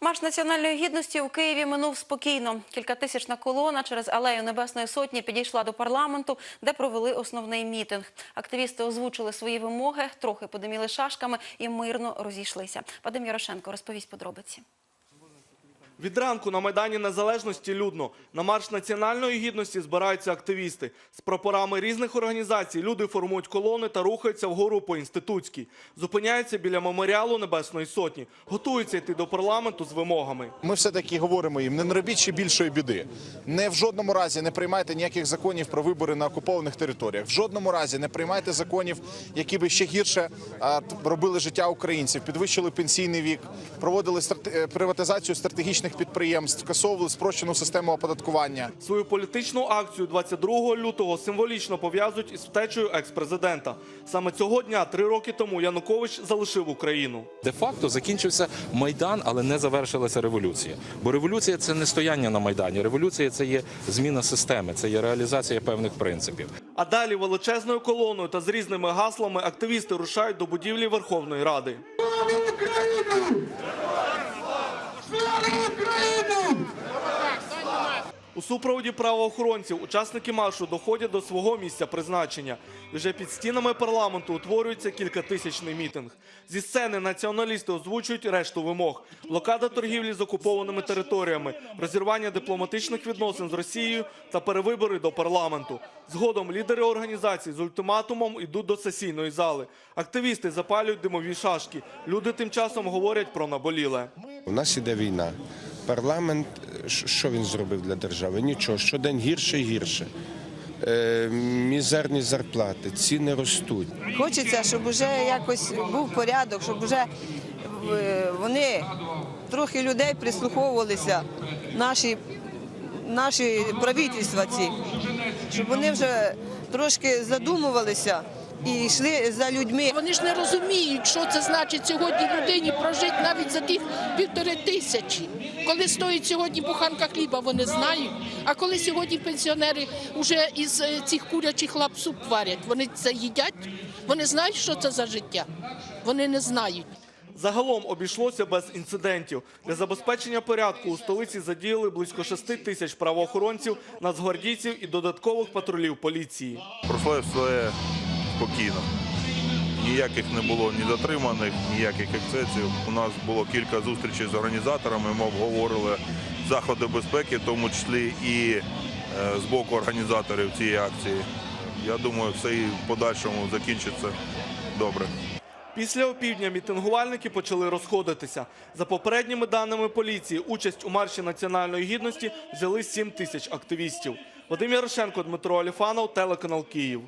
Марш національної гідності у Києві минув спокійно. Кількатисячна колона через алею Небесної Сотні підійшла до парламенту, де провели основний мітинг. Активісти озвучили свої вимоги, трохи подиміли шашками і мирно розійшлися. Вадим Ярошенко розповість подробиці. Від ранку на Майдані Незалежності людно. На марш національної гідності збираються активісти. З прапорами різних організацій люди формують колони та рухаються вгору по інститутській. Зупиняються біля меморіалу Небесної Сотні. Готуються йти до парламенту з вимогами. Ми все-таки говоримо їм, не робіть ще більшої біди. Не в жодному разі не приймайте ніяких законів про вибори на окупованих територіях. В жодному разі не приймайте законів, які би ще гірше робили життя українців, підвищили пенсійний вік, проводили е, приватизацію стратегічних підприємств, скасовували спрощену систему оподаткування. Свою політичну акцію 22 лютого символічно пов'язують із втечею екс-президента. Саме цього дня, три роки тому, Янукович залишив Україну. Де-факто закінчився майдан, але не завершилася революція. Бо революція це не стояння на майдані. Революція це є зміна системи, це є реалізація певних принципів. А далі величезною колоною та з різними гаслами активісти рушають до будівлі Верховної Ради. Slava Ukraine! У супроводі правоохоронців учасники маршу доходять до свого місця призначення. Вже під стінами парламенту утворюється кількатисячний мітинг. Зі сцени націоналісти озвучують решту вимог: блокада торгівлі з окупованими територіями, розірвання дипломатичних відносин з Росією та перевибори до парламенту. Згодом лідери організацій з ультиматумом йдуть до сесійної зали. Активісти запалюють димові шашки. Люди тим часом говорять про наболіле. У нас іде війна. Парламент, що- він зробив для держави? Нічого. Щодень гірше і гірше. Е, мізерні зарплати, ціни ростуть. Хочеться, щоб вже якось був порядок, щоб вже вони трохи людей прислуховувалися, наші, наші правительства ці, щоб вони вже трошки задумувалися і йшли за людьми. Вони ж не розуміють, що це значить сьогодні людині прожити навіть за тих півтори тисячі. Коли стоїть сьогодні буханка хліба, вони знають. А коли сьогодні пенсіонери вже із е, цих курячих лап суп варять, вони це їдять, вони знають, що це за життя. Вони не знають. Загалом обійшлося без інцидентів. Для забезпечення порядку у столиці задіяли близько 6 тисяч правоохоронців, нацгвардійців і додаткових патрулів поліції. пройшло все спокійно. Ніяких не було ні затриманих, ніяких ексцесів. У нас було кілька зустрічей з організаторами. Ми обговорили заходи безпеки, в тому числі і е, з боку організаторів цієї акції. Я думаю, все і в подальшому закінчиться добре. Після опівдня мітингувальники почали розходитися. За попередніми даними поліції, участь у марші національної гідності взяли 7 тисяч активістів. Вадим Ярошенко, Дмитро Аліфанов, телеканал Київ.